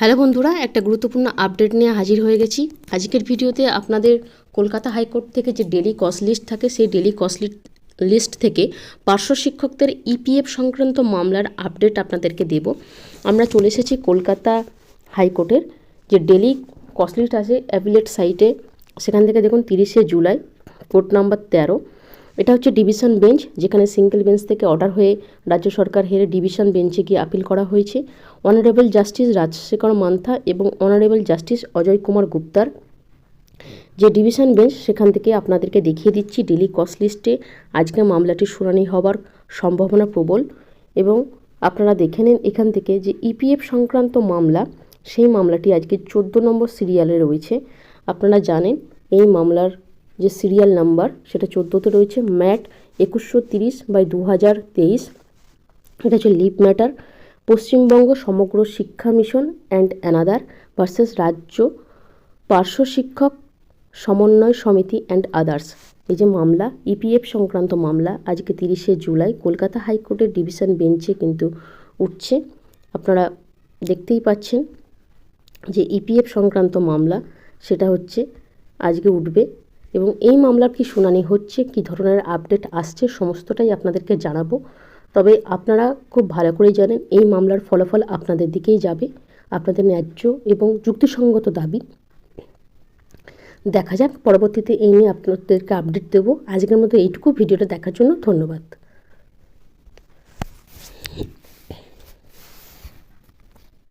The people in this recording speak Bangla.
হ্যালো বন্ধুরা, একটা গুরুত্বপূর্ণ আপডেট নিয়ে হাজির হয়ে গেছি। আজকের ভিডিওতে আপনাদের কলকাতা হাইকোর্ট থেকে যে ডেলি কস্ট লিস্ট থাকে, সেই ডেলি কস্ট লিস্ট থেকে পার্শ্ব শিক্ষকদের ইপিএফ সংক্রান্ত মামলার আপডেট আপনাদেরকে দেব। আমরা চলে এসেছি কলকাতা হাইকোর্টের, যে ডেলি কস্ট লিস্ট আছে, অ্যাপিলেট সাইটে। সেখান থেকে দেখুন তিরিশে জুলাই, কোর্ট নাম্বার তেরো। এটা হচ্ছে ডিভিশন বেঞ্চ, যেখানে সিঙ্গেল বেঞ্চ থেকে অর্ডার হয়ে রাজ্য সরকার হেরে ডিভিশন বেঞ্চে গিয়ে আপিল করা হয়েছে। অনারেবল জাস্টিস রাজশেখর মান্থা এবং অনারেবল জাস্টিস অজয় কুমার গুপ্তার। যে ডিভিশন বেঞ্চ, সেখান থেকে আপনাদেরকে দেখিয়ে দিচ্ছি ডেলি কস্ট লিস্টে আজকে মামলাটি শুনানি হবার সম্ভাবনা প্রবল এবং আপনারা দেখে নিন এখান থেকে যে ইপিএফ সংক্রান্ত মামলা, সেই মামলাটি আজকে চোদ্দ নম্বর সিরিয়ালে রয়েছে। আপনারা জানেন এই মামলার যে সিরিয়াল নাম্বার সেটা চোদ্দোতে রয়েছে, ম্যাট একুশশো তিরিশ বাই দু হাজার তেইশ। এটা হচ্ছে লিপ ম্যাটার পশ্চিমবঙ্গ সমগ্র শিক্ষা মিশন অ্যান্ড অ্যানাদার ভার্সেস রাজ্য পার্শ্ব শিক্ষক সমন্বয় সমিতি অ্যান্ড আদার্স এই যে মামলা ইপিএফ সংক্রান্ত মামলা, আজকে তিরিশে জুলাই, কলকাতা হাইকোর্টের ডিভিশন বেঞ্চে কিন্তু উঠছে। আপনারা দেখতেই পাচ্ছেন যে ইপিএফ সংক্রান্ত মামলা, সেটা হচ্ছে আজকে উঠবে। এবং এই মামলার কি শুনানি হচ্ছে, কি ধরনের আপডেট আসছে, সমস্তটাই আপনাদেরকে জানাব। তবে আপনারা খুব ভালো করেই জানেন, এই মামলার ফলাফল আপনাদের দিকেই যাবে, আপনাদের ন্যায্য এবং যুক্তিসঙ্গত দাবি। দেখা যাক, পরবর্তীতে এই নিয়ে আপনাদেরকে আপডেট দেবো। আজকের মতো এইটুকু। ভিডিওটা দেখার জন্য ধন্যবাদ।